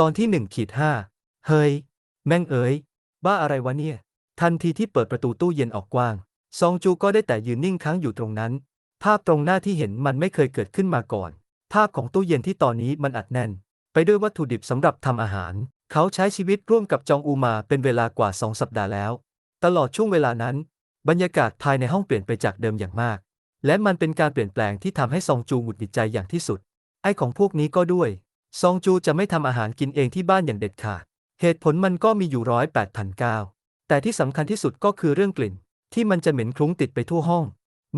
ตอนที่หนึ่งขีดห้าเฮ้ย แม่งเอ๋ย บ้าอะไรวะเนี่ย ทันทีที่เปิดประตูตู้เย็นออกกว้าง ซองจูก็ได้แต่ยืนนิ่งค้างอยู่ตรงนั้น ภาพตรงหน้าที่เห็นมันไม่เคยเกิดขึ้นมาก่อน ภาพของตู้เย็นที่ตอนนี้มันอัดแน่น ไปด้วยวัตถุดิบสำหรับทำอาหาร เขาใช้ชีวิตร่วมกับจองอูมาเป็นเวลากว่าสองสัปดาห์แล้ว ตลอดช่วงเวลานั้น บรรยากาศภายในห้องเปลี่ยนไปจากเดิมอย่างมาก และมันเป็นการเปลี่ยนแปลงที่ทำให้ซองจูหงุดหงิดใจอย่างที่สุด ไอ้ของพวกนี้ก็ด้วย ซองจูจะไม่ทำอาหารกินเองที่บ้านอย่างเด็ดขาด เหตุผลมันก็มีอยู่ร้อยแปดพันเก้าแต่ที่สำคัญที่สุดก็คือเรื่องกลิ่น ที่มันจะเหม็นคลุ้งติดไปทั่วห้อง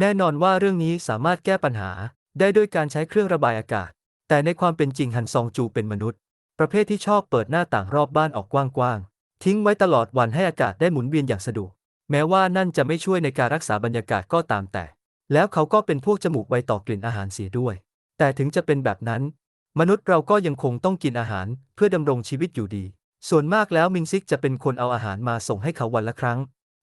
แน่นอนว่าเรื่องนี้สามารถแก้ปัญหา ได้ด้วยการใช้เครื่องระบายอากาศ แต่ในความเป็นจริงฮันซองจูเป็นมนุษย์ ประเภทที่ชอบเปิดหน้าต่างรอบบ้านออกกว้างๆ ทิ้งไว้ตลอดวันให้อากาศได้หมุนเวียนอย่างสะดวก แม้ว่านั่นจะไม่ช่วยในการรักษาบรรยากาศก็ตามแต่ แล้วเขาก็เป็นพวกจมูกไวต่อกลิ่นอาหารเสียด้วย แต่ถึงจะเป็นแบบนั้น มนุษย์เราก็ยังคงต้องกินอาหารเพื่อดำรงชีวิตอยู่ดี ส่วนมากแล้วมินซิกจะเป็นคนเอาอาหารมาส่งให้เขาวันละครั้ง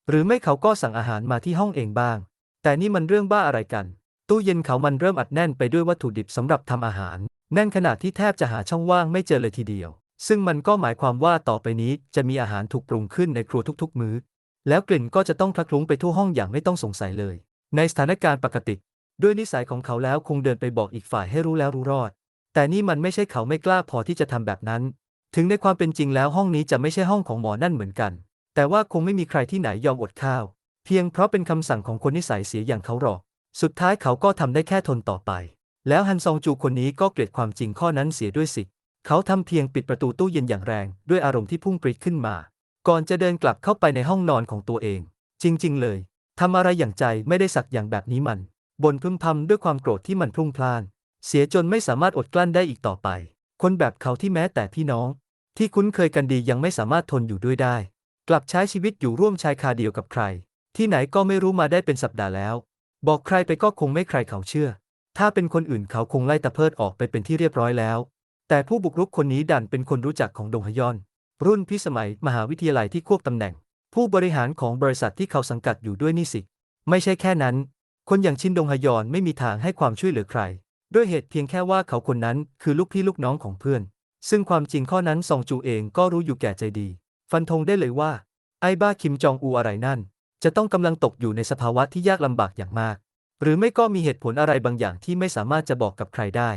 หรือไม่เขาก็สั่งอาหารมาที่ห้องเองบ้าง แต่นี่มันเรื่องบ้าอะไรกัน ตู้เย็นเขามันเริ่มอัดแน่นไปด้วยวัตถุดิบสำหรับทำอาหาร แน่นขนาดที่แทบจะหาช่องว่างไม่เจอเลยทีเดียว ซึ่งมันก็หมายความว่าต่อไปนี้จะมีอาหารถูกปรุงขึ้นในครัวทุกๆ มื้อ แล้วกลิ่นก็จะต้องคละคลุ้งไปทั่วห้องอย่างไม่ต้องสงสัยเลย ในสถานการณ์ปกติ ด้วยนิสัยของเขาแล้วคงเดินไปบอกอีกฝ่ายให้รู้แล้วรู้รอด แต่นี่มันไม่ใช่เขาไม่กล้าพอที่จะทำแบบนั้น ถึงในความเป็นจริงแล้วห้องนี้จะไม่ใช่ห้องของหมอนั่นเหมือนกัน แต่ว่าคงไม่มีใครที่ไหนยอมอดข้าว เพียงเพราะเป็นคำสั่งของคนนิสัยเสียอย่างเขาหรอก สุดท้ายเขาก็ทำได้แค่ทนต่อไป แล้วฮันซองจูคนนี้ก็เกลียดความจริงข้อนั้นเสียด้วยสิ เขาทำเพียงปิดประตูตู้เย็นอย่างแรง ด้วยอารมณ์ที่พุ่งปรีดขึ้นมา ก่อนจะเดินกลับเข้าไปในห้องนอนของตัวเอง จริง ๆ เลยทำอะไรอย่างใจไม่ได้สักอย่างแบบนี้มันบ่นพึมพำด้วยความโกรธที่มันพรุ่งพล่าน เสียจนไม่สามารถอดกลั้นได้อีกต่อไป คนแบบเขาที่แม้แต่พี่น้อง ที่คุ้นเคยกันดียังไม่สามารถทนอยู่ด้วยได้ กลับใช้ชีวิตอยู่ร่วมชายคาเดียวกับใคร ที่ไหนก็ไม่รู้มาได้เป็นสัปดาห์แล้ว บอกใครไปก็คงไม่ใครเขาเชื่อ ถ้าเป็นคนอื่นเขาคงไล่ตะเพิดออกไปเป็นที่เรียบร้อยแล้ว แต่ผู้บุกรุกคนนี้ดันเป็นคนรู้จักของดงฮยอน รุ่นพี่สมัยมหาวิทยาลัยที่ควบตำแหน่ง ผู้บริหารของบริษัทที่เขาสังกัดอยู่ด้วยนี่สิ ไม่ใช่แค่นั้น คนอย่างชินดงฮยอนไม่มีทางให้ความช่วยเหลือใคร ด้วยเหตุเพียงแค่ว่าเขาคนนั้นคือลูกพี่ลูกน้องของเพื่อน ซึ่งความจริงข้อนั้นซองจูเองก็รู้อยู่แก่ใจดี ฟันธงได้เลยว่า ไอ้บ้าคิมจองอูอะไรนั่น จะต้องกำลังตกอยู่ในสภาวะที่ยากลำบากอย่างมาก หรือไม่ก็มีเหตุผลอะไรบางอย่างที่ไม่สามารถจะบอกกับใครได้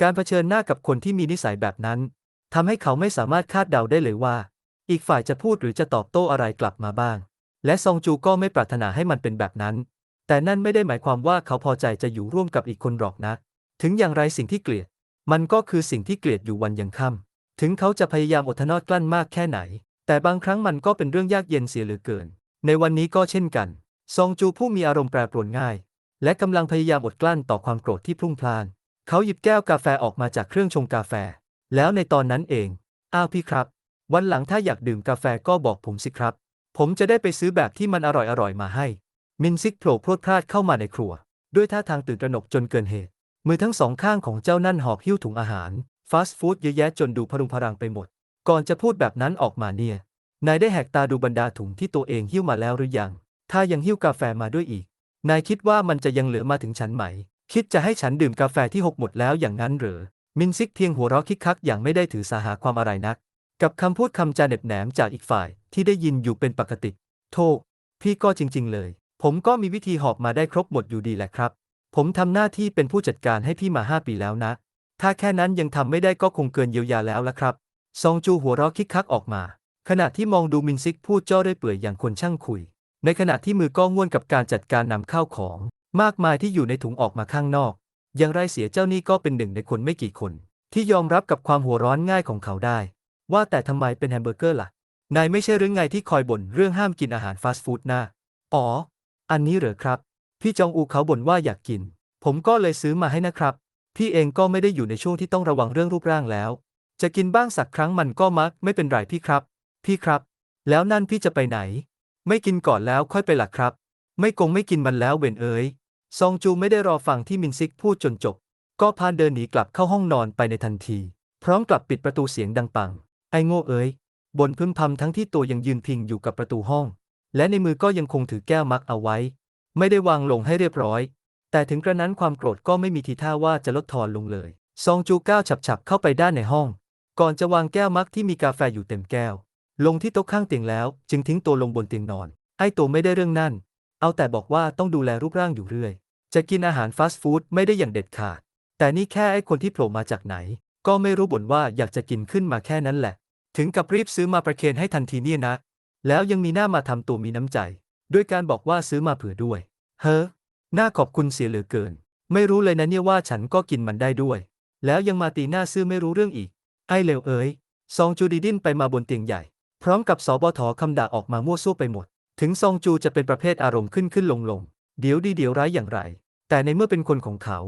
การเผชิญหน้ากับคนที่มีนิสัยแบบนั้นทำให้เขาไม่สามารถคาดเดาได้เลยว่า อีกฝ่ายจะพูดหรือจะตอบโต้อะไรกลับมาบ้าง และซองจูก็ไม่ปรารถนาให้มันเป็นแบบนั้น แต่นั่นไม่ได้หมายความว่าเขาพอใจจะอยู่ร่วมกับอีกคนหรอกนะ ถึงอย่างไรสิ่งที่เกลียด มันก็คือสิ่งที่เกลียดอยู่วันยังค่ำถึงเขาจะพยายามอดทนอดกลั้นมากแค่ไหน แต่บางครั้งมันก็เป็นเรื่องยากเย็นเสียเหลือเกิน ในวันนี้ก็เช่นกัน ซองจูผู้มีอารมณ์แปรปรวนง่าย และกำลังพยายามอดกลั้นต่อความโกรธที่พุ่งพล่าน เขาหยิบแก้วกาแฟออกมาจากเครื่องชงกาแฟ แล้วในตอนนั้นเอง อ้าวพี่ครับ วันหลังถ้าอยากดื่มกาแฟก็บอกผมสิครับ ผมจะได้ไปซื้อแบบที่มันอร่อยๆมาให้ มินซิกโผล่พรวดพลาดเข้ามาในครัว ด้วยท่าทางตื่นตระหนกจนเกินเหตุ มือทั้งสองข้างของเจ้านั่นหอบหิ้วถุงอาหาร ฟาสต์ฟู้ดเยอะแยะจนดูพรุงพรังไปหมด ก่อนจะพูดแบบนั้นออกมาเนี่ย นายได้แหกตาดูบรรดาถุงที่ตัวเองหิ้วมาแล้วหรือยัง ถ้ายังหิ้วกาแฟมาด้วยอีก นายคิดว่ามันจะยังเหลือมาถึงฉันไหม คิดจะให้ฉันดื่มกาแฟที่หกหมดแล้วอย่างนั้นหรือ มินซิกเพียงหัวเราะคิกคักอย่างไม่ได้ถือสาหาความอะไรนัก กับคำพูดคำจาเน็บแหนมจากอีกฝ่ายที่ได้ยินอยู่เป็นปกติ โทษพี่ก็จริง ๆ เลย ผมก็มีวิธีหอบมาได้ครบหมดอยู่ดีแหละครับ ผมทำหน้าที่เป็นผู้จัดการให้พี่มาห้าปีแล้วนะ ถ้าแค่นั้นยังทำไม่ได้ก็คงเกินเยียวยาแล้วละครับ ซองจูหัวเราะคิกคักออกมา ขณะที่มองดูมินซิกพูดจ้อได้เปื่อยอย่างคนช่างคุย ในขณะที่มือก็ง่วนกับการจัดการนำข้าวของ มากมายที่อยู่ในถุงออกมาข้างนอก อย่างไรเสียเจ้านี่ก็เป็นหนึ่งในคนไม่กี่คน ที่ยอมรับกับความหัวร้อนง่ายของเขาได้ ว่าแต่ทำไมเป็นแฮมเบอร์เกอร์ล่ะ นายไม่ใช่หรือไงที่คอยบ่นเรื่องห้ามกินอาหารฟาสต์ฟู้ดนะอ๋อ อันนี้เหรอครับ พี่จองอูเขาบ่นว่าอยากกิน ผมก็เลยซื้อมาให้นะครับ พี่เองก็ไม่ได้อยู่ในช่วงที่ต้องระวังเรื่องรูปร่างแล้ว จะกินบ้างสักครั้งมันก็มักไม่เป็นไรพี่ครับ พี่ครับ แล้วนั่นพี่จะไปไหน ไม่กินก่อนแล้วค่อยไปหลักครับ ไม่กงไม่กินมันแล้วเวนเอ๋ยซองจูไม่ได้รอฟังที่มินซิกพูดจนจบ ก็พานเดินหนีกลับเข้าห้องนอนไปในทันที พร้อมกลับปิดประตูเสียงดังปัง ไอโง่เอ๋ยบนพึมพำทั้งที่ตัวยังยืนพิงอยู่กับประตูห้อง และในมือก็ยังคงถือแก้วมักเอาไว้ ไม่ได้วางลงให้เรียบร้อย แต่ถึงกระนั้นความโกรธก็ไม่มีทีท่าว่าจะลดทอนลงเลย ซองจูก้าวฉับๆเข้าไปด้านในห้อง ก่อนจะวางแก้วมักที่มีกาแฟอยู่เต็มแก้ว ลงที่โต๊ะข้างเตียงแล้ว จึงทิ้งตัวลงบนเตียงนอน ไอ้ตัวไม่ได้เรื่องนั่น เอาแต่บอกว่าต้องดูแลรูปร่างอยู่เรื่อย จะกินอาหารฟาสต์ฟู้ดไม่ได้อย่างเด็ดขาด แต่นี่แค่ไอ้คนที่โผล่มาจากไหน ก็ไม่รู้บ่นว่าอยากจะกินขึ้นมาแค่นั้นแหละ ถึงกับรีบซื้อมาประเคนให้ทันทีเนี่ยนะ แล้วยังมีหน้ามาทำตัวมีน้ำใจ ด้วยการบอกว่าซื้อมาเผื่อด้วย เฮ้อน่าขอบคุณเสียเหลือเกิน ไม่รู้เลยนะเนี่ยว่าฉันก็กินมันได้ด้วย แล้วยังมาตีหน้าซื่อไม่รู้เรื่องอีก ไอ้เลวเอ๋ยซองจูดีดิ้นไปมาบนเตียงใหญ่ พร้อมกับสอบทคำด่าออกมามั่วซั่วไปหมด ถึงซองจูจะเป็นประเภทอารมณ์ขึ้นขึ้นลงลงเดี๋ยวดีเดี๋ยวร้ายอย่างไร แต่ในเมื่อเป็นคนของเขา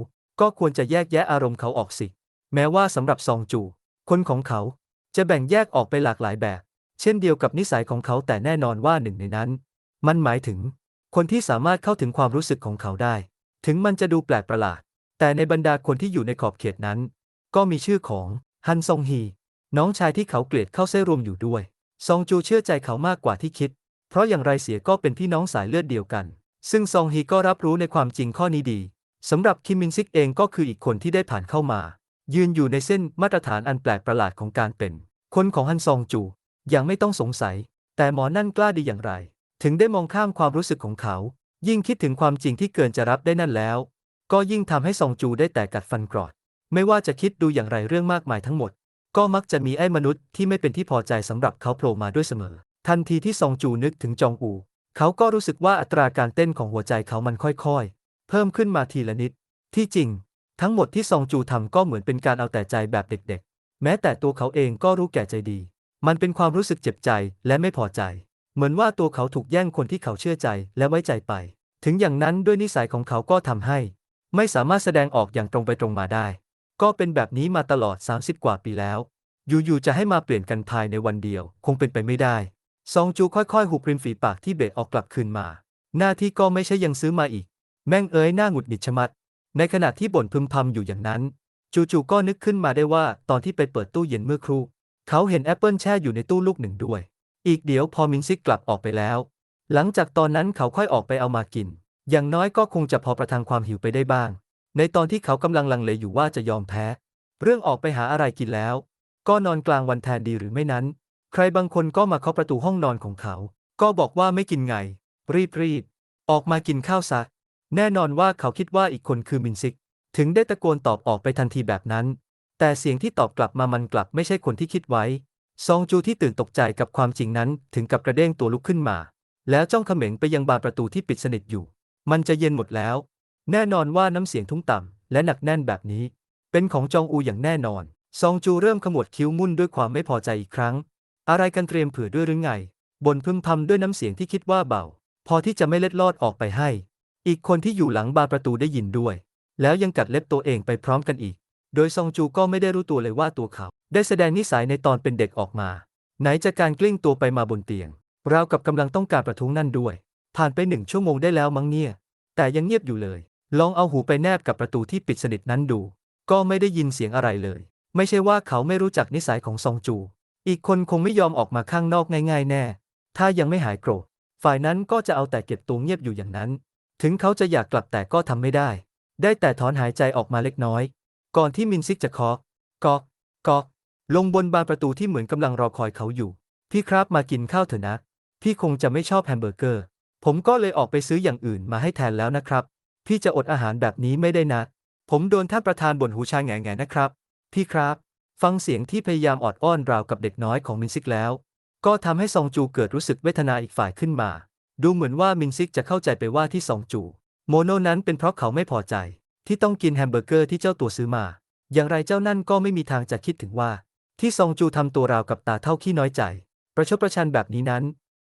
ก็ควรจะแยกแยะอารมณ์เขาออกสิ แม้ว่าสำหรับซองจู คนของเขาจะแบ่งแยกออกไปหลากหลายแบบ เช่นเดียวกับนิสัยของเขาแต่แน่นอนว่าหนึ่งในนั้น มันหมายถึง คนที่สามารถเข้าถึงความรู้สึกของเขาได้ ถึงมันจะดูแปลกประหลาด แต่ในบรรดาคนที่อยู่ในขอบเขตนั้น ก็มีชื่อของฮันซงฮี น้องชายที่เขาเกลียดเข้าเส้รวมอยู่ด้วย ซองจูเชื่อใจเขามากกว่าที่คิด เพราะอย่างไรเสียก็เป็นพี่น้องสายเลือดเดียวกัน ซึ่งซองฮีก็รับรู้ในความจริงข้อนี้ดีสำหรับคิมมินซิกเองก็คืออีกคนที่ได้ผ่านเข้ามา ยืนอยู่ในเส้นมาตรฐานอันแปลกประหลาดของการเป็น คนของฮันซองจูอย่างไม่ต้องสงสัย แต่หมอนั่นกล้าดีอย่างไร ถึงได้มองข้ามความรู้สึกของเขา ยิ่งคิดถึงความจริงที่เกินจะรับได้นั่นแล้ว ก็ยิ่งทำให้ซองจูได้แต่กัดฟันกรอด ไม่ว่าจะคิดดูอย่างไรเรื่องมากมายทั้งหมด ก็มักจะมีไอ้มนุษย์ที่ไม่เป็นที่พอใจสำหรับเขาโผล่มาด้วยเสมอ ทันทีที่ซองจูนึกถึงจองอู เขาก็รู้สึกว่าอัตราการเต้นของหัวใจเขามันค่อยๆ เพิ่มขึ้นมาทีละนิด ที่จริง ทั้งหมดที่ซองจูทำก็เหมือนเป็นการเอาแต่ใจแบบเด็กๆ แม้แต่ตัวเขาเองก็รู้แก่ใจดี มันเป็นความรู้สึกเจ็บใจและไม่พอใจ เหมือนว่าตัวเขาถูกแย่งคนที่เขาเชื่อใจและไว้ใจไป ถึงอย่างนั้นด้วยนิสัยของเขาก็ทำให้ ไม่สามารถแสดงออกอย่างตรงไปตรงมาได้ ก็เป็นแบบนี้มาตลอด 30 กว่าปีแล้ว อยู่ๆจะให้มาเปลี่ยนกันภายในวันเดียว คงเป็นไปไม่ได้ ซองจูค่อยๆ หุบริมฝีปากที่เบะออกกลับคืนมา หน้าที่ก็ไม่ใช่ยังซื้อมาอีก แม่งเอ้ยหน้าหงุดหงิดชะมัด ในขณะที่บ่นพึมพำอยู่อย่างนั้น จู่ๆก็นึกขึ้นมาได้ว่าตอนที่ไปเปิดตู้เย็นเมื่อครู่ เขาเห็นแอปเปิลแช่อยู่ในตู้ลูกหนึ่งด้วย อีกเดี๋ยวพอมินซิกกลับออกไปแล้ว หลังจากตอนนั้นเขาค่อยออกไปเอามากิน อย่างน้อยก็คงจะพอประทังความหิวไปได้บ้าง ในตอนที่เขากำลังลังเลอยู่ว่าจะยอมแพ้ เรื่องออกไปหาอะไรกินแล้ว ก็นอนกลางวันแทนดีหรือไม่นั้น ใครบางคนก็มาเคาะประตูห้องนอนของเขา ก็บอกว่าไม่กินไง รีบรีบๆออกมากินข้าวซะ แน่นอนว่าเขาคิดว่าอีกคนคือมินซิก ถึงได้ตะโกนตอบออกไปทันทีแบบนั้น แต่เสียงที่ตอบกลับมามันกลับไม่ใช่คนที่คิดไว้ ซองจูที่ตื่นตกใจกับความจริงนั้นถึงกับกระเด้งตัวลุกขึ้นมา แล้วจ้องเขม็งไปยังบานประตูที่ปิดสนิทอยู่ มันจะเย็นหมดแล้ว แน่นอนว่าน้ำเสียงทุ้งต่ำและหนักแน่นแบบนี้ เป็นของจองอูอย่างแน่นอน ซองจูเริ่มขมวดคิ้วมุ่นด้วยความไม่พอใจอีกครั้ง อะไรกันเตรียมเผื่อด้วยหรือไงบนพึมพำด้วยน้ำเสียงที่คิดว่าเบา พอที่จะไม่เล็ดลอดออกไปให้ อีกคนที่อยู่หลังบานประตูได้ยินด้วย แล้วยังกัดเล็บตัวเองไปพร้อมกันอีก โดยซองจูก็ไม่ได้รู้ตัวเลยว่าตัวเขา ได้แสดงนิสัยในตอนเป็นเด็กออกมา ไหนจะการกลิ้งตัวไปมาบนเตียง ราวกับกำลังต้องการประท้วงนั่นด้วย ผ่านไปหนึ่งชั่วโมงได้แล้วมั้งเนี่ย แต่ยังเงียบอยู่เลย ลองเอาหูไปแนบกับประตูที่ปิดสนิทนั้นดู ก็ไม่ได้ยินเสียงอะไรเลย ไม่ใช่ว่าเขาไม่รู้จักนิสัยของซองจู อีกคนคงไม่ยอมออกมาข้างนอกง่ายๆ แน่ ถ้ายังไม่หายโกรธ ฝ่ายนั้นก็จะเอาแต่เก็บตัวเงียบอยู่อย่างนั้น ถึงเขาจะอยากกลับแต่ก็ทำไม่ได้ ได้แต่ถอนหายใจออกมาเล็กน้อย ก่อนที่มินซิกจะเคาะกอกกอกลงบนบานประตูที่เหมือนกำลังรอคอยเขาอยู่ พี่ครับมากินข้าวเถอะนะ พี่คงจะไม่ชอบแฮมเบอร์เกอร์ ผมก็เลยออกไปซื้ออย่างอื่นมาให้แทนแล้วนะครับ พี่จะอดอาหารแบบนี้ไม่ได้นะ ผมโดนท่านประธานบ่นหูชาแง่แง่นะครับ พี่ครับ ฟังเสียงที่พยายามออดอ้อนราวกับเด็กน้อยของมินซิกแล้ว ก็ทำให้ซองจูเกิดรู้สึกเวทนาอีกฝ่ายขึ้นมา ดูเหมือนว่ามินซิกจะเข้าใจไปว่าที่ซองจู โมโนนั้นเป็นเพราะเขาไม่พอใจ ที่ต้องกินแฮมเบอร์เกอร์ที่เจ้าตัวซื้อมา อย่างไรเจ้านั่นก็ไม่มีทางจะคิดถึงว่า ที่ซองจูทำตัวราวกับตาเท่าขี้น้อยใจ ประชดประชันแบบนี้นั้น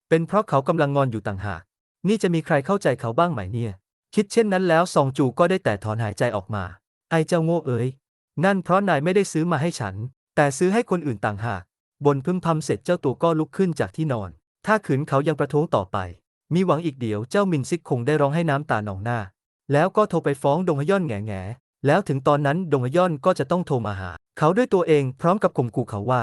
เป็นเพราะเขากำลังงอนอยู่ต่างหาก นี่จะมีใครเข้าใจเขาบ้างไหมเนี่ย คิดเช่นนั้นแล้วซองจูก็ได้แต่ถอนหายใจออกมา ไอ้เจ้าโง่เอ๋ยนั่นเพราะนายไม่ได้ซื้อมาให้ฉัน แต่ซื้อให้คนอื่นต่างหากบนพึมพำเสร็จเจ้าตัวก็ลุกขึ้นจากที่นอน ถ้าขืนเขายังประท้วงต่อไป มีหวังอีกเดียวเจ้ามินซิกคงได้ร้องให้น้ำตาหนองหน้า แล้วก็โทรไปฟ้องดงฮยอนแง่แง่แล้วถึงตอนนั้นดงฮยอนก็จะต้องโทรมาหา เขาด้วยตัวเองพร้อมกับข่มขู่เขาว่า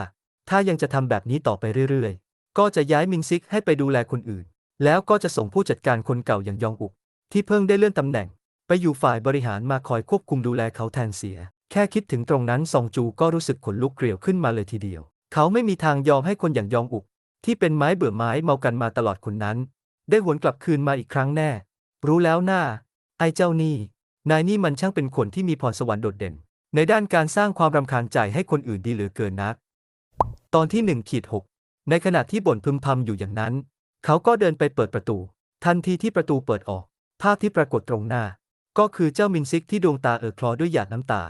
ถ้ายังจะทำแบบนี้ต่อไปเรื่อยๆ ก็จะย้ายมินซิกให้ไปดูแลคนอื่น แล้วก็จะส่งผู้จัดการคนเก่าอย่างยองอุก ที่เพิ่งได้เลื่อนตำแหน่ง ไปอยู่ฝ่ายบริหารมาคอยควบคุมดูแลเขาแทนเสีย แค่คิดถึงตรงนั้นซองจูก็รู้สึกขนลุกเกลียวขึ้นมาเลยทีเดียว เขาไม่มีทางยอมให้คนอย่างยองอุก ที่เป็นไม้เบื่อไม้เมากันมาตลอดคนนั้น ได้หวนกลับคืนมาอีกครั้งแน่ รู้แล้วหน้า อ้เจ้านี่ นายนี่มันช่างเป็นคนที่มีพรสวรรค์โดดเด่น ในด้านการสร้างความรำคาญใจให้คนอื่นดีเหลือเกินนัก ตอนที่หนึ่งขีดหกในขณะที่บ่นพึมพำอยู่อย่างนั้น เขาก็เดินไปเปิดประตู ทันทีที่ประตูเปิดออก ภาพที่ปรากฏตรงหน้า ก็คือเจ้ามินซิกที่ดวงตาเอ่อคลอด้วยหยาดน้ำตา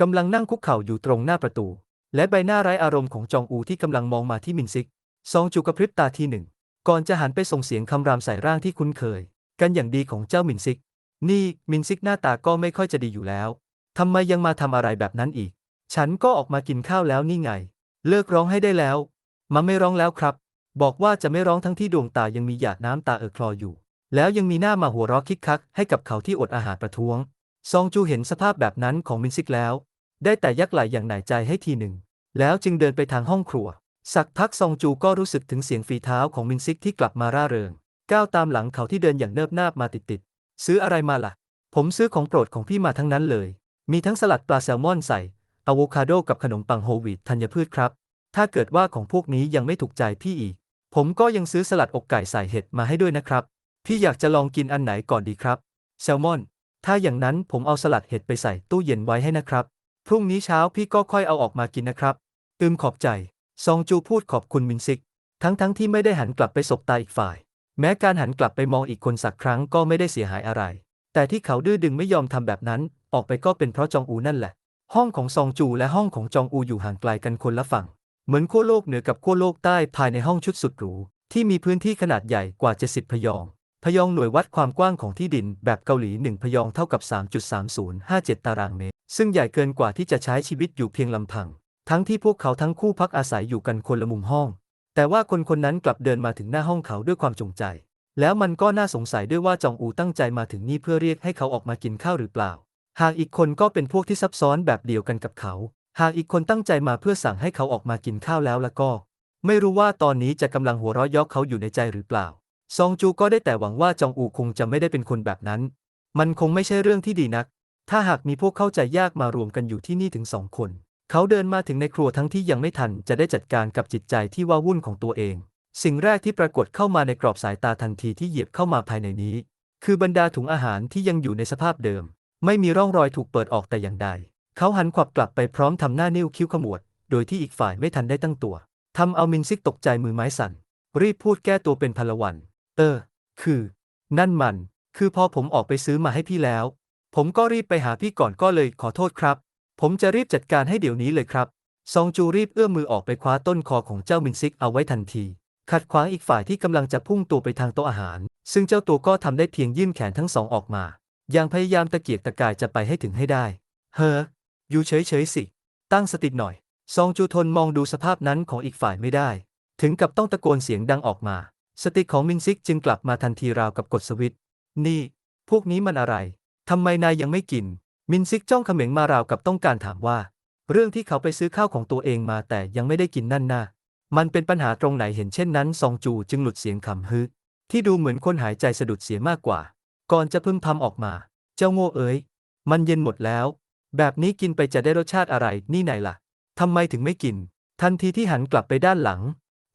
กำลังนั่งคุกเข่าอยู่ตรงหน้าประตู และใบหน้าไร้อารมณ์ของจองอูที่กำลังมองมาที่มินซิก ซองจูกระพริบตาทีหนึ่ง ก่อนจะหันไปส่งเสียงคำรามใส่ร่างที่คุ้นเคย กันอย่างดีของเจ้ามินซิก นี่มินซิกหน้าตาก็ไม่ค่อยจะดีอยู่แล้ว ทำไมยังมาทำอะไรแบบนั้นอีก ฉันก็ออกมากินข้าวแล้วนี่ไง เลิกร้องให้ได้แล้ว มาไม่ร้องแล้วครับ บอกว่าจะไม่ร้องทั้งที่ดวงตายังมีหยาดน้ำตาเอ่อคลออยู่ แล้วยังมีหน้ามาหัวเราะคิกคัก ให้กับเขาที่อดอาหารประท้วง ซองจูเห็นสภาพแบบนั้นของมินซิกแล้ว ได้แต่ยักไหลอย่างหน่ายใจให้ทีหนึ่ง แล้วจึงเดินไปทางห้องครัว สักพักซองจูก็รู้สึกถึงเสียงฝีเท้าของมินซิกที่กลับมาร่าเริง ก้าวตามหลังเขาที่เดินอย่างเนิบนาบมาติดๆ ซื้ออะไรมาล่ะ ผมซื้อของโปรดของพี่มาทั้งนั้นเลย มีทั้งสลัดปลาแซลมอนใส่อะโวคาโดกับขนมปังโฮวีตธัญพืชครับ ถ้าเกิดว่าของพวกนี้ยังไม่ถูกใจพี่อีก ผมก็ยังซื้อสลัดอกไก่ใส่เห็ดมาให้ด้วยนะครับ พี่อยากจะลองกินอันไหนก่อนดีครับ แซลมอน ถ้าอย่างนั้นผมเอาสลัดเห็ดไปใส่ตู้เย็นไว้ให้นะครับ พรุ่งนี้เช้าพี่ก็ค่อยเอาออกมากินนะครับ อืมขอบใจ ซองจูพูดขอบคุณมินซิก ทั้งๆทที่ไม่ได้หันกลับไปสบตาอีกฝ่าย แม้การหันกลับไปมองอีกคนสักครั้งก็ไม่ได้เสียหายอะไร แต่ที่เขาดื้อดึงไม่ยอมทำแบบนั้น ออกไปก็เป็นเพราะจองอูนั่นแหละ ห้องของซองจูและห้องของจองอูอยู่ห่างไกลกันคนละฝั่ง เหมือนขั้วโลกเหนือกับขั้วโลกใต้ภายในห้องชุดสุดหรู ที่มีพื้นที่ขนาดใหญ่กว่า70พยอง พยองหน่วยวัดความกว้างของที่ดินแบบเกาหลี1พยองเท่ากับ 3.3057 ตารางเมตร ซึ่งใหญ่เกินกว่าที่จะใช้ชีวิตอยู่เพียงลำพัง ทั้งที่พวกเขาทั้งคู่พักอาศัยอยู่กันคนละมุมห้อง แต่ว่าคนคนนั้นกลับเดินมาถึงหน้าห้องเขาด้วยความจงใจ แล้วมันก็น่าสงสัยด้วยว่าจองอูตั้งใจมาถึงนี่เพื่อเรียกให้เขาออกมากินข้าวหรือเปล่า หากอีกคนก็เป็นพวกที่ซับซ้อนแบบเดียวกันกับเขา หากอีกคนตั้งใจมาเพื่อสั่งให้เขาออกมากินข้าวแล้วละก็ ไม่รู้ว่าตอนนี้จะกำลังหัวเราะยาะเขาอยู่ในใจหรือเปล่า ซองจูก็ได้แต่หวังว่าจองอูคงจะไม่ได้เป็นคนแบบนั้น มันคงไม่ใช่เรื่องที่ดีนัก ถ้าหากมีพวกเข้าใจยากมารวมกันอยู่ที่นี่ถึงสองคน เขาเดินมาถึงในครัวทั้งที่ยังไม่ทันจะได้จัดการกับจิตใจที่ว่าวุ่นของตัวเอง สิ่งแรกที่ปรากฏเข้ามาในกรอบสายตาทันทีที่เหยียบเข้ามาภายในนี้ คือบรรดาถุงอาหารที่ยังอยู่ในสภาพเดิม ไม่มีร่องรอยถูกเปิดออกแต่อย่างใด เขาหันขวับกลับไปพร้อมทำหน้านิ้วคิ้วขมวด โดยที่อีกฝ่ายไม่ทันได้ตั้งตัวทำเอามินซิกตกใจมือไม้สั่น รีบพูดแก้ตัวเป็นพลวัน เออ คือ นั่นมัน คือพอผมออกไปซื้อมาให้พี่แล้ว ผมก็รีบไปหาพี่ก่อนก็เลยขอโทษครับ ผมจะรีบจัดการให้เดี๋ยวนี้เลยครับ ซองจูรีบเอื้อมมือออกไปคว้าต้นคอของเจ้ามินซิกเอาไว้ทันที ขัดขวางอีกฝ่ายที่กำลังจะพุ่งตัวไปทางโต๊ะอาหาร ซึ่งเจ้าตัวก็ทำได้เพียงยื่นแขนทั้งสองออกมา อย่างพยายามตะเกียกตะกายจะไปให้ถึงให้ได้ เฮ้อ อยู่เฉยๆสิ ตั้งสติหน่อย ซองจูทนมองดูสภาพนั้นของอีกฝ่ายไม่ได้ ถึงกับต้องตะโกนเสียงดังออกมา สติของมินซิกจึงกลับมาทันทีราวกับกดสวิตช์นี่ พวกนี้มันอะไรทำไมนายยังไม่กิน มินซิกจ้องเขม็งมาราวกับต้องการถามว่า เรื่องที่เขาไปซื้อข้าวของตัวเองมาแต่ยังไม่ได้กินนั่นน่ะมันเป็นปัญหาตรงไหนเห็นเช่นนั้น ซองจูจึงหลุดเสียงขำฮึที่ดูเหมือนคนหายใจสะดุดเสียมากกว่า ก่อนจะพึ่มพำออกมา เจ้าโง่เอ๋ยมันเย็นหมดแล้ว แบบนี้กินไปจะได้รสชาติอะไรนี่ไหนล่ะทำไมถึงไม่กิน ทันทีที่หันกลับไปด้านหลัง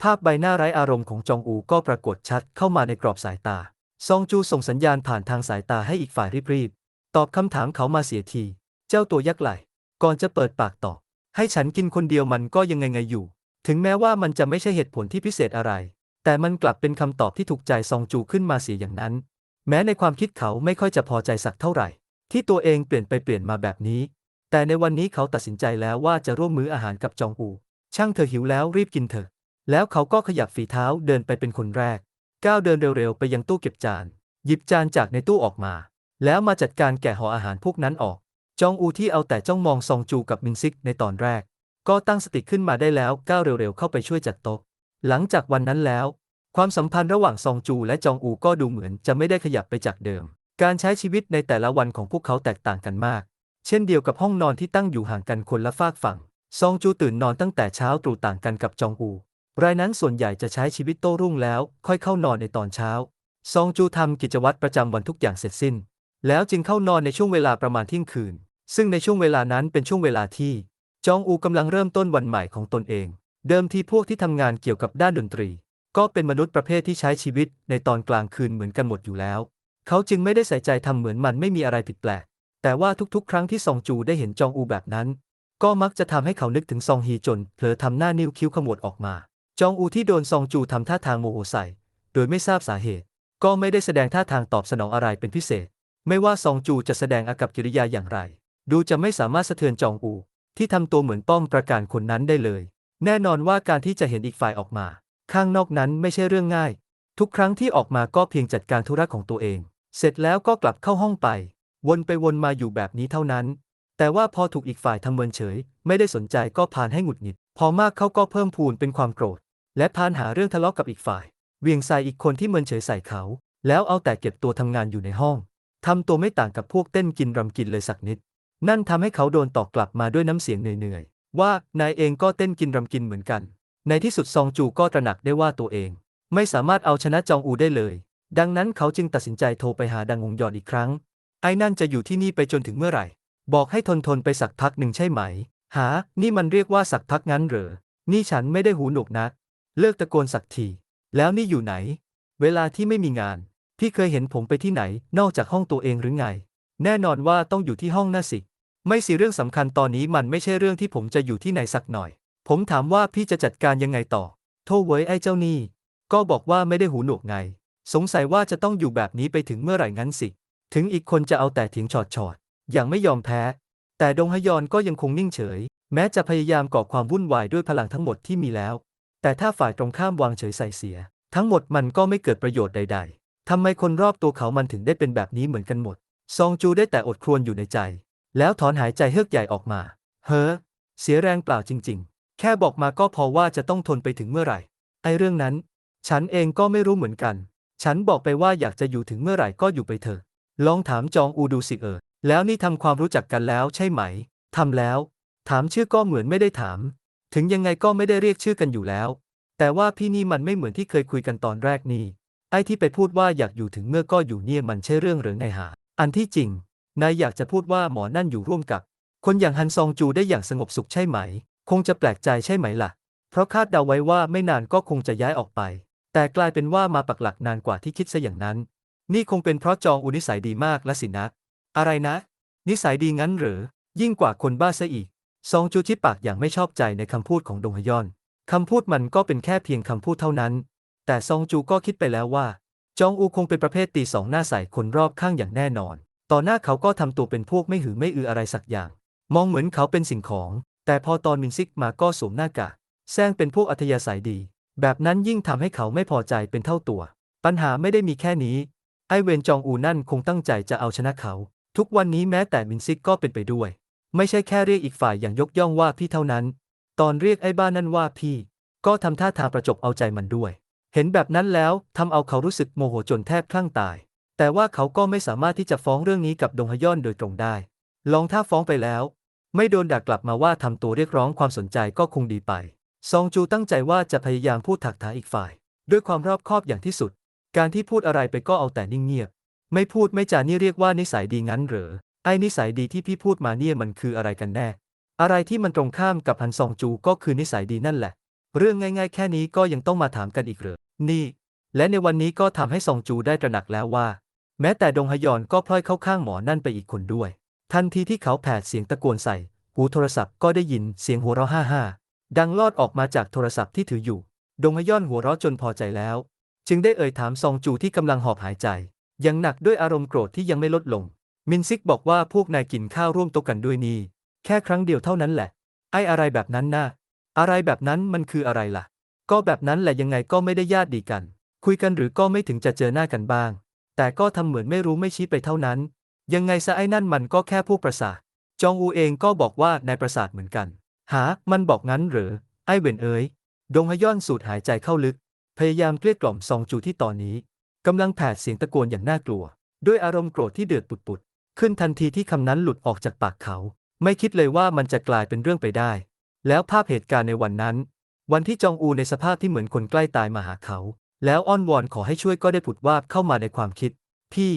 ภาพใบหน้าไร้อารมณ์ของจองอูก็ปรากฏชัดเข้ามาในกรอบสายตา ซองจูส่งสัญญาณผ่านทางสายตาให้อีกฝ่ายรีบ ตอบคำถามเขามาเสียที เจ้าตัวยักไหล ก่อนจะเปิดปากตอบ ให้ฉันกินคนเดียวมันก็ยังไงไงอยู่ ถึงแม้ว่ามันจะไม่ใช่เหตุผลที่พิเศษอะไร แต่มันกลับเป็นคำตอบที่ถูกใจซองจูขึ้นมาเสียอย่างนั้น แม้ในความคิดเขาไม่ค่อยจะพอใจสักเท่าไหร่ ที่ตัวเองเปลี่ยนไปเปลี่ยนมาแบบนี้ แต่ในวันนี้เขาตัดสินใจแล้วว่าจะร่วมมื้ออาหารกับจองอู ช่างเธอหิวแล้วรีบกินเถอะ แล้วเขาก็ขยับฝีเท้าเดินไปเป็นคนแรก ก้าวเดินเร็วๆไปยังตู้เก็บจาน หยิบจานจากในตู้ออกมา แล้วมาจัดการแกะห่ออาหารพวกนั้นออก จองอูที่เอาแต่จ้องมองซองจูกับมินซิกในตอนแรก ก็ตั้งสติขึ้นมาได้แล้วก้าวเร็วๆเข้าไปช่วยจัดโต๊ะ หลังจากวันนั้นแล้ว ความสัมพันธ์ระหว่างซองจูและจองอูก็ดูเหมือนจะไม่ได้ขยับไปจากเดิม การใช้ชีวิตในแต่ละวันของพวกเขาแตกต่างกันมาก เช่นเดียวกับห้องนอนที่ตั้งอยู่ห่างกันคนละฝากฝั่ง ซองจูตื่นนอนตั้งแต่เช้าตรู่ต่างกันกับจองอู รายนั้นส่วนใหญ่จะใช้ชีวิตโต้รุ่งแล้ว ค่อยเข้านอนในตอนเช้า ซองจูทำกิจวัตรประจำวันทุกอย่างเสร็จสิ้น แล้วจึงเข้านอนในช่วงเวลาประมาณเที่ยงคืน ซึ่งในช่วงเวลานั้นเป็นช่วงเวลาที่จองอูกำลังเริ่มต้นวันใหม่ของตนเอง เดิมทีพวกที่ทำงานเกี่ยวกับด้านดนตรี ก็เป็นมนุษย์ประเภทที่ใช้ชีวิตในตอนกลางคืนเหมือนกันหมดอยู่แล้ว เขาจึงไม่ได้ใส่ใจทำเหมือนมันไม่มีอะไรผิดแปลก แต่ว่าทุกๆ ครั้งที่ซองจูได้เห็นจองอูแบบนั้น ก็มักจะทำให้เขานึกถึงซองฮีจนเผลอทำหน้านิ้วคิ้วขมวดออกมา จองอูที่โดนซองจูทำท่าทางโมโหใส่ โดยไม่ทราบสาเหตุ ก็ไม่ได้แสดงท่าทางตอบสนองอะไรเป็นพิเศษ ไม่ว่าซองจูจะแสดงอากับกิริยาอย่างไร ดูจะไม่สามารถสะเทือนจองอู ที่ทำตัวเหมือนป้อมประการคนนั้นได้เลย แน่นอนว่าการที่จะเห็นอีกฝ่ายออกมา ข้างนอกนั้นไม่ใช่เรื่องง่าย ทุกครั้งที่ออกมาก็เพียงจัดการธุระของตัวเอง เสร็จแล้วก็กลับเข้าห้องไป วนไปวนมาอยู่แบบนี้เท่านั้น แต่ว่าพอถูกอีกฝ่ายทำเมินเฉย ไม่ได้สนใจก็พานให้หงุดหงิด พอมากเขาก็เพิ่มพูนเป็นความโกรธ และพานหาเรื่องทะเลาะกับอีกฝ่าย เวียงใส่อีกคนที่เมินเฉยใส่เขา แล้วเอาแต่เก็บตัวทำงานอยู่ในห้อง ทำตัวไม่ต่างกับพวกเต้นกินรำกินเลยสักนิด นั่นทำให้เขาโดนตอบกลับมาด้วยน้ำเสียงเหนื่อยๆ ว่านายเองก็เต้นกินรำกินเหมือนกัน ในที่สุดซองจูก็ตระหนักได้ว่าตัวเอง ไม่สามารถเอาชนะจองอูได้เลย ดังนั้นเขาจึงตัดสินใจโทรไปหาดังงงยอนอีกครั้ง ไอ้นั่นจะอยู่ที่นี่ไปจนถึงเมื่อไหร่ บอกให้ทนทนไปสักพักหนึ่งใช่ไหม หา นี่มันเรียกว่าสักพักงั้นเหรอ นี่ฉันไม่ได้หูหนวกนะ เลิกตะโกนสักที แล้วนี่อยู่ไหน เวลาที่ไม่มีงาน พี่เคยเห็นผมไปที่ไหน นอกจากห้องตัวเองหรือไง แน่นอนว่าต้องอยู่ที่ห้องน่ะสิ ไม่สิเรื่องสำคัญตอนนี้มันไม่ใช่เรื่องที่ผมจะอยู่ที่ไหนสักหน่อย ผมถามว่าพี่จะจัดการยังไงต่อ โทษเว้ยไอ้เจ้านี่ ก็บอกว่าไม่ได้หูหนวกไง สงสัยว่าจะต้องอยู่แบบนี้ไปถึงเมื่อไหร่งั้นสิ ถึงอีกคนจะเอาแต่ถียงชอดชอดๆอย่างไม่ยอมแพ้ แต่ดงฮยอนก็ยังคงนิ่งเฉย แม้จะพยายามก่อความวุ่นวายด้วยพลังทั้งหมดที่มีแล้ว แต่ถ้าฝ่ายตรงข้ามวางเฉยใส่เสีย ทั้งหมดมันก็ไม่เกิดประโยชน์ใด ๆ ทำไมคนรอบตัวเขามันถึงได้เป็นแบบนี้เหมือนกันหมด ซองจูได้แต่อดครวญอยู่ในใจ แล้วถอนหายใจเฮือกใหญ่ออกมา เฮ้อ เสียแรงเปล่าจริง ๆ แค่บอกมาก็พอว่าจะต้องทนไปถึงเมื่อไหร่ ไอ้เรื่องนั้น ฉันเองก็ไม่รู้เหมือนกัน ฉันบอกไปว่าอยากจะอยู่ถึงเมื่อไหร่ก็อยู่ไปเถอะ ลองถามจองอูดูสิเออ แล้วนี่ทำความรู้จักกันแล้วใช่ไหม ทำแล้ว ถามชื่อก็เหมือนไม่ได้ถาม ถึงยังไงก็ไม่ได้เรียกชื่อกันอยู่แล้ว แต่ว่าพี่นี่มันไม่เหมือนที่เคยคุยกันตอนแรกนี่ ไอ้ที่ไปพูดว่าอยากอยู่ถึงเมื่อก็อยู่เนี่ยมันใช่เรื่องหรือไงหา อันที่จริง นายอยากจะพูดว่าหมอนั่นอยู่ร่วมกับ คนอย่างฮันซองจูได้อย่างสงบสุขใช่ไหม คงจะแปลกใจใช่ไหมล่ะ เพราะคาดเดาไว้ว่าไม่นานก็คงจะย้ายออกไป แต่กลายเป็นว่ามาปักหลักนานกว่าที่คิดซะอย่างนั้น นี่คงเป็นเพราะจองอุนิสัยดีมากและสินะ อะไรนะ นิสัยดีงั้นหรือ ยิ่งกว่าคนบ้าซะอีก ซองจูชิปากอย่างไม่ชอบใจในคำพูดของดงฮยอนคำพูดมันก็เป็นแค่เพียงคำพูดเท่านั้น แต่ซองจูก็คิดไปแล้วว่า จองอูคงเป็นประเภทตีสองหน้าใส่คนรอบข้างอย่างแน่นอน ต่อหน้าเขาก็ทำตัวเป็นพวกไม่หือไม่อืออะไรสักอย่าง มองเหมือนเขาเป็นสิ่งของ แต่พอตอนมินซิกมาก็สวมหน้ากากแซงเป็นพวกอัธยาศัยดี แบบนั้นยิ่งทำให้เขาไม่พอใจเป็นเท่าตัว ปัญหาไม่ได้มีแค่นี้ ไอเวนจองอูนั่นคงตั้งใจจะเอาชนะเขา ทุกวันนี้แม้แต่มินซิกก็เป็นไปด้วย ไม่ใช่แค่เรียกอีกฝ่ายอย่างยกย่องว่าพี่เท่านั้น ตอนเรียกไอ้บ้านนั่นว่าพี่ ก็ทำท่าทางประจบเอาใจมันด้วย เห็นแบบนั้นแล้วทำเอาเขารู้สึกโมโหจนแทบคลั่งตาย แต่ว่าเขาก็ไม่สามารถที่จะฟ้องเรื่องนี้กับดงฮยอนโดยตรงได้ ลองถ้าฟ้องไปแล้ว ไม่โดนด่ากลับมาว่าทำตัวเรียกร้องความสนใจก็คงดีไป ซองจูตั้งใจว่าจะพยายามพูดถักถางอีกฝ่าย ด้วยความรอบคอบอย่างที่สุด การที่พูดอะไรไปก็เอาแต่นิ่งเงียบ ไม่พูดไม่จานี่เรียกว่านิสัยดีงั้นเหรอ ไอ้นิสัยดีที่พี่พูดมาเนี่ยมันคืออะไรกันแน่ อะไรที่มันตรงข้ามกับฮันซองจูก็คือนิสัยดีนั่นแหละ เรื่องง่ายๆ แค่นี้ก็ยังต้องมาถามกันอีกเหรอ นี่ และในวันนี้ก็ทำให้ซองจูได้ตระหนักแล้วว่า แม้แต่ดงฮยอนก็พลอยเข้าข้างหมอนั่นไปอีกคนด้วย ทันทีที่เขาแผดเสียงตะโกนใส่ หูโทรศัพท์ก็ได้ยินเสียงหัวเราะฮ่าฮ่าดังลอดออกมาจากโทรศัพท์ที่ถืออยู่ ดงฮยอนหัวเราะจนพอใจแล้ว จึงได้เอ่ยถามซองจูที่กำลังหอบหายใจ ยังหนักด้วยอารมณ์โกรธที่ยังไม่ลดลง มินซิกบอกว่าพวกนายกินข้าวร่วมโต๊ะกันด้วยนี่แค่ครั้งเดียวเท่านั้นแหละ ไอ้อะไรแบบนั้นน่ะ อะไรแบบนั้นมันคืออะไรล่ะ ก็แบบนั้นแหละยังไงก็ไม่ได้ญาติดีกัน คุยกันหรือก็ไม่ถึงจะเจอหน้ากันบ้าง แต่ก็ทำเหมือนไม่รู้ไม่ชี้ไปเท่านั้น ยังไงซะไอ้นั่นมันก็แค่พวกประสาทจองอูเองก็บอกว่านายประสาทเหมือนกัน หา มันบอกงั้นเหรอ ไอ้เวนเอ๋ย ดงฮย่อนสูดหายใจเข้าลึก พยายามเกลี้ยกล่อมซองจูที่ตอนนี้กำลังแผดเสียงตะโกนอย่างน่ากลัว ด้วยอารมณ์โกรธที่เดือดปุดๆ ขึ้นทันทีที่คำนั้นหลุดออกจากปากเขา ไม่คิดเลยว่ามันจะกลายเป็นเรื่องไปได้ แล้วภาพเหตุการณ์ในวันนั้น วันที่จองอูในสภาพที่เหมือนคนใกล้ตายมาหาเขา แล้วอ้อนวอนขอให้ช่วยก็ได้ผุดวาบเข้ามาในความคิด พี่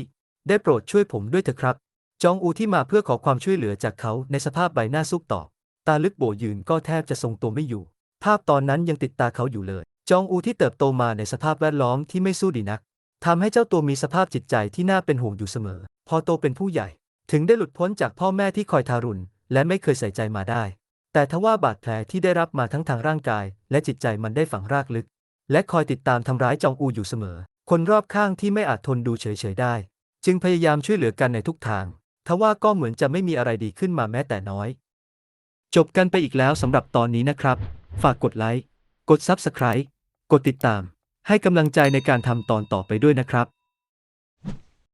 ได้โปรดช่วยผมด้วยเถอะครับ จองอูที่มาเพื่อขอความช่วยเหลือจากเขาในสภาพใบหน้าซุกตอบตาลึกโบยืนก็แทบจะทรงตัวไม่อยู่ ภาพตอนนั้นยังติดตาเขาอยู่เลย จองอูที่เติบโตมาในสภาพแวดล้อมที่ไม่สู้ดีนักทำให้เจ้าตัวมีสภาพจิตใจที่น่าเป็นห่วงอยู่เสมอ พอโตเป็นผู้ใหญ่ ถึงได้หลุดพ้นจากพ่อแม่ที่คอยทารุณและไม่เคยใส่ใจมาได้ แต่ทว่าบาดแผลที่ได้รับมาทั้งทางร่างกาย และจิตใจมันได้ฝังรากลึก และคอยติดตามทำร้ายจองอูอยู่เสมอ คนรอบข้างที่ไม่อาจทนดูเฉยๆได้ จึงพยายามช่วยเหลือกันในทุกทาง ทว่าก็เหมือนจะไม่มีอะไรดีขึ้นมาแม้แต่น้อย จบกันไปอีกแล้วสำหรับตอนนี้นะครับ ฝากกดไลค์ กด Subscribe กดติดตาม ให้กำลังใจในการทำตอนต่อไปด้วยนะครับ